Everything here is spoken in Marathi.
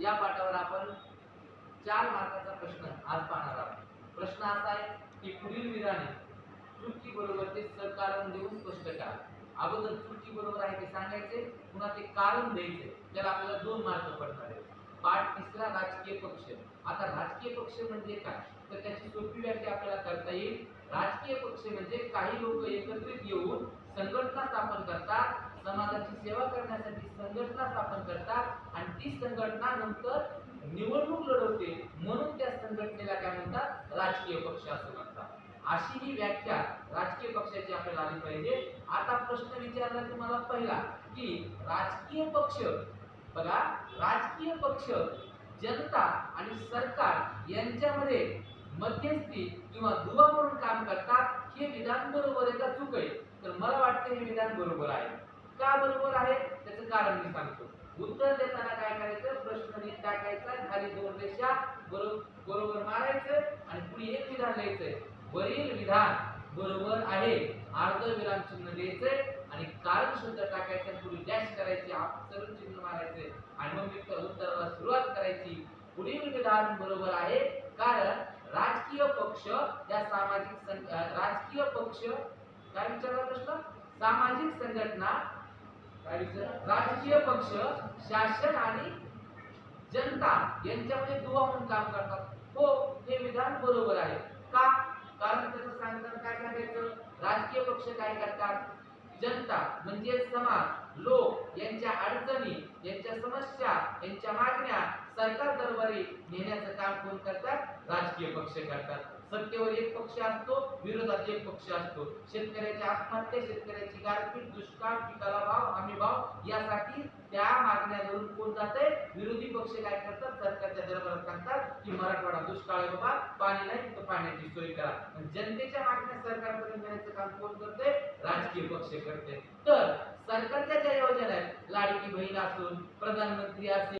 या पाठावर आपण चार मार्काचा प्रश्न आज पाहणार आहोत. प्रश्न असा आहे की पुढील विधाने चुटकी बरोबर ते सकारण देऊन स्पष्ट करा. अगोदर चुटकी बरोबर आहे ते सांगायचे पुन्हा ते कारण द्यायचे. त्याला आपल्याला दोन मार्क पडणार आहेत. पाठ तिसरा राजकीय पक्ष. आता राजकीय पक्ष म्हणजे काय? तर त्याची सोपी व्याख्या आपल्याला करता येईल. राजकीय पक्ष म्हणजे काही लोक एकत्रित येऊन संघटना स्थापन करतात समाजाची सेवा करण्यासाठी संघटना स्थापन करतात ती संघटना नंतर निवडणूक लढवते म्हणून त्या संघटनेला काय म्हणतात राजकीय पक्ष असं म्हणतात. अशी ही व्याख्या राजकीय पक्षाची आपल्याला आली पाहिजे. आता प्रश्न विचारला तुम्हाला पहिला की राजकीय पक्ष बघा राजकीय पक्ष जनता आणि सरकार यांच्यामध्ये मध्यस्थी किंवा दुवा म्हणून काम करतात हे विधान बरोबर आहे का चूक आहे? तर मला वाटतं हे विधान बरोबर आहे. का बरोबर आहे? त्याचं कारण मी सांगतो. उत्तर देताना काय करायचं प्रश्न नीट टाकायचा खाली दोन रेषा बरोबर बरोबर मारायचं आणि पुढे एक विधान लिहायचंय. वरील विधान बरोबर आहे. अर्धविराम चिन्ह द्यायचंय आणि कारण शब्द टाकायचं पुढे डॅश करायचे अपसरण चिन्ह मारायचे आणि मग मी उत्तराला सुरुवात करायची. पुढील विधान बरोबर आहे कारण राजकीय पक्ष या सामाजिक राजकीय पक्ष काय विचारला प्रश्न? सामाजिक संघटना राजकीय पक्ष शासन आणि जनता यांच्यामध्ये दुवा म्हणून काम करतात. हो हे विधान बरोबर आहे. का? कारण त्याचं सांगताना काय सांगायचं? राजकीय पक्ष काय करतात? जनता म्हणजे समाज लोक यांच्या अडचणी यांच्या समस्या यांच्या मागण्या सरकार दरबारी नेण्याचं काम कोण करतात? राजकीय पक्ष करतात. सत्तेवर एक पक्ष असतो विरोधात एक पक्ष असतो. शेतकऱ्याची आत्महत्या शेतकऱ्याची गारपीट दुष्काळ पिकाला भाव हमी भाव यासाठी त्या मागण्या धरून कोण जाते विरोध पक्ष काय करतात? सरकारच्या दरबारात सांगतात की मराठवाडा दुष्काळ आहे बाबा पाणी नाही तर पाण्याची सोय करा. पण जनतेच्या मागण्या सरकारपर्यंत नेण्याचं काम कोण करते राजकीय पक्ष करते तर सरकारच्या ज्या योजना आहेत लाडकी बहीण असून प्रधानमंत्री असेल